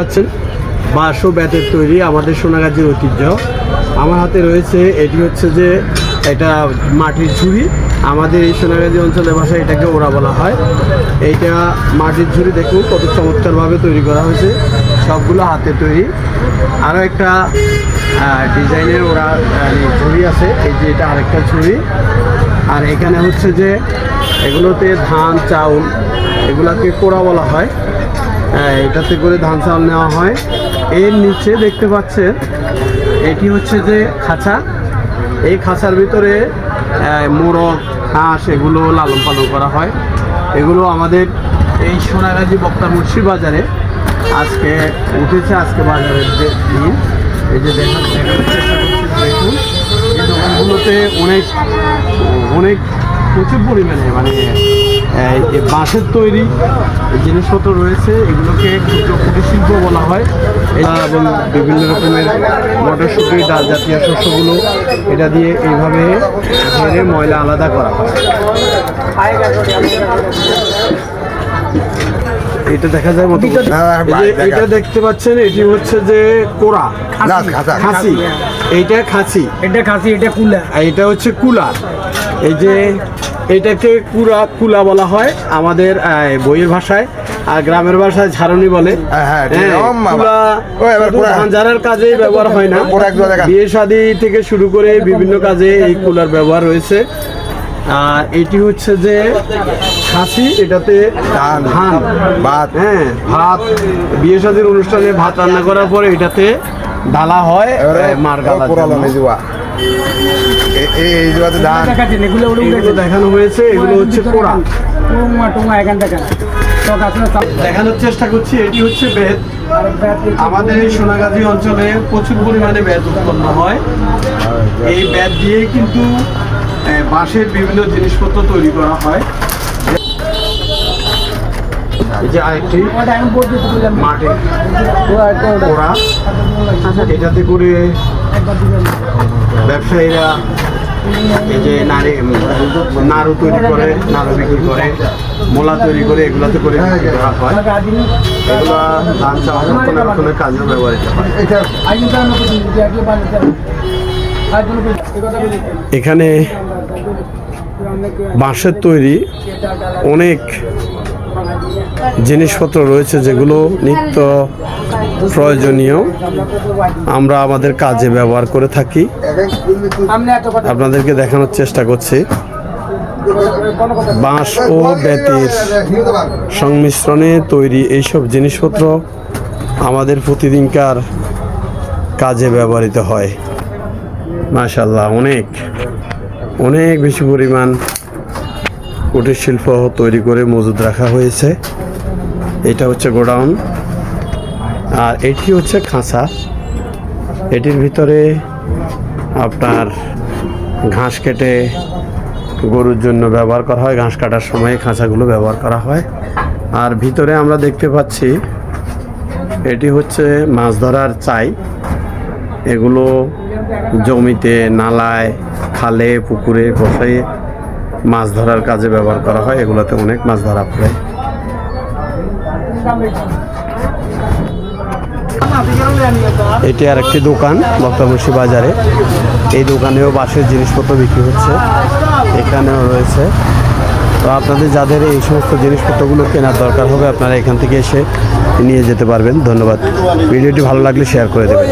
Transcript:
পাচ্ছেন বাঁশ ও বেতের তৈরি, আমাদের সোনাগাছির ঐতিহ্য। আমার হাতে রয়েছে, এটি হচ্ছে যে এটা মাটির ঝুড়ি। আমাদের এই সোনাগাছি অঞ্চলের ভাষায় এটাকে ওরা বলা হয়। এইটা মাটির ঝুড়ি, দেখুন কত চমৎকারভাবে তৈরি করা হয়েছে। সবগুলো হাতে তৈরি। আরও একটা ডিজাইনের ওরা ঝুড়ি আছে। এই যে এটা আরেকটা ঝুড়ি। আর এখানে হচ্ছে যে এগুলোতে ধান, চাউল, এগুলাকে কোড়া বলা হ্যাঁ। এটাতে করে ধান চাল নেওয়া হয়। এর নিচে দেখতে পাচ্ছেন, এটি হচ্ছে যে খাঁচা। এই খাঁচার ভিতরে মোরগ, হাঁস এগুলো লালন পালন করা হয়। এগুলো আমাদের এই সোনাগাজী বক্তা মুন্সি বাজারে আজকে উঠেছে, আজকে বাজারের যে দিন। এই যে দেখা দেখুন। এই দোকানগুলোতে অনেক অনেক প্রচুর পরিমাণে মানে বাঁশের তৈরি জিনিসপত্র রয়েছে, এগুলোকে কুটির শিল্প বলা হয়। এবং বিভিন্ন রকমের মটরশুঁটি ডাল জাতীয় শস্যগুলো এটা দিয়ে এইভাবে ধরে ময়লা আলাদা করা হয়। এটা দেখা যায় মতো এই এটা দেখতে পাচ্ছেন এটি হচ্ছে যে কোরা। খাসি। এইটা খাসি। এটা খাসি এটা কুলা। এটা হচ্ছে কুলা। এই যে এটাকে কুড়া কুলা বলা হয় আমাদের আহ, বইয়ের ভাষায় আর গ্রামের ভাষায় ঝাড়নি বলে। হ্যাঁ, হ্যাঁ। হ্যাঁ। কুলা ঝাড়ার কাজেই ব্যবহার হয় না। বিয়ে শাদী থেকে শুরু করে বিভিন্ন কাজে এই কুলার ব্যবহার রয়েছে। আর এটি হচ্ছে যে খাসি এটাতে ধান, ধান ভাত। হ্যাঁ ভাত। বিয়ে শাদীর অনুষ্ঠানে ভাত রান্না করার পরে এটাতে ডালা হয় মার এ- এই এই ধান। এগুলো দেখানো হয়েছে এগুলো হচ্ছে দেখানোর চেষ্টা করছি এটি হচ্ছে বেদ আমাদের এই সোনাগাজী অঞ্চলে প্রচুর পরিমাণে বেদ উৎপন্ন হয়। এই বেদ দিয়ে কিন্তু বাঁশের বিভিন্ন জিনিসপত্র তৈরি করা হয়। এটাতে করে ব্যবসায়ীরা এই যে নারী, নাড়ু তৈরি করে, নাড়ু বিক্রি করে, মোলা তৈরি করে, এগুলোতে করে করা হয়। এগুলো ধান কাজেও ব্যবহৃত হয়। এখানে বাঁশের তৈরি অনেক জিনিসপত্র রয়েছে যেগুলো নিত্য প্রয়োজনীয়। আমরা আমাদের কাজে ব্যবহার করে থাকি। আপনাদেরকে দেখানোর চেষ্টা করছি। বাঁশ ও বেতের সংমিশ্রণে তৈরি এইসব জিনিসপত্র আমাদের প্রতিদিনকার কাজে ব্যবহৃত হয়। মাশাল্লাহ অনেক অনেক বেশি পরিমাণ কুটির শিল্প তৈরি করে মজুদ রাখা হয়েছে। এটা হচ্ছে গোডাউন। আর এটি হচ্ছে খাঁচা। এটির ভিতরে আপনার ঘাস কেটে গরুর জন্য ব্যবহার করা হয়। ঘাস কাটার সময় খাঁচাগুলো ব্যবহার করা হয়। আর ভিতরে আমরা দেখতে পাচ্ছি, এটি হচ্ছে মাছ ধরার চাই। এগুলো জমিতে, নালায়, খালে, পুকুরে বসায় মাছ ধরার কাজে ব্যবহার করা হয়, এগুলোতে অনেক মাছ ধরা পড়ে। এটি আর একটি দোকান বক্তামসি বাজারে। এই দোকানেও বাঁশের জিনিসপত্র বিক্রি হচ্ছে, এখানেও রয়েছে। তো আপনাদের যাদের এই সমস্ত জিনিসপত্রগুলো কেনার দরকার হবে, আপনারা এখান থেকে এসে নিয়ে যেতে পারবেন। ধন্যবাদ। ভিডিওটি ভালো লাগলে শেয়ার করে দেবেন।